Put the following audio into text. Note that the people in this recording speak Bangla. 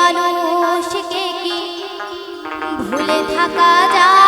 মানুষকে কি ভুলে থাকা যায়?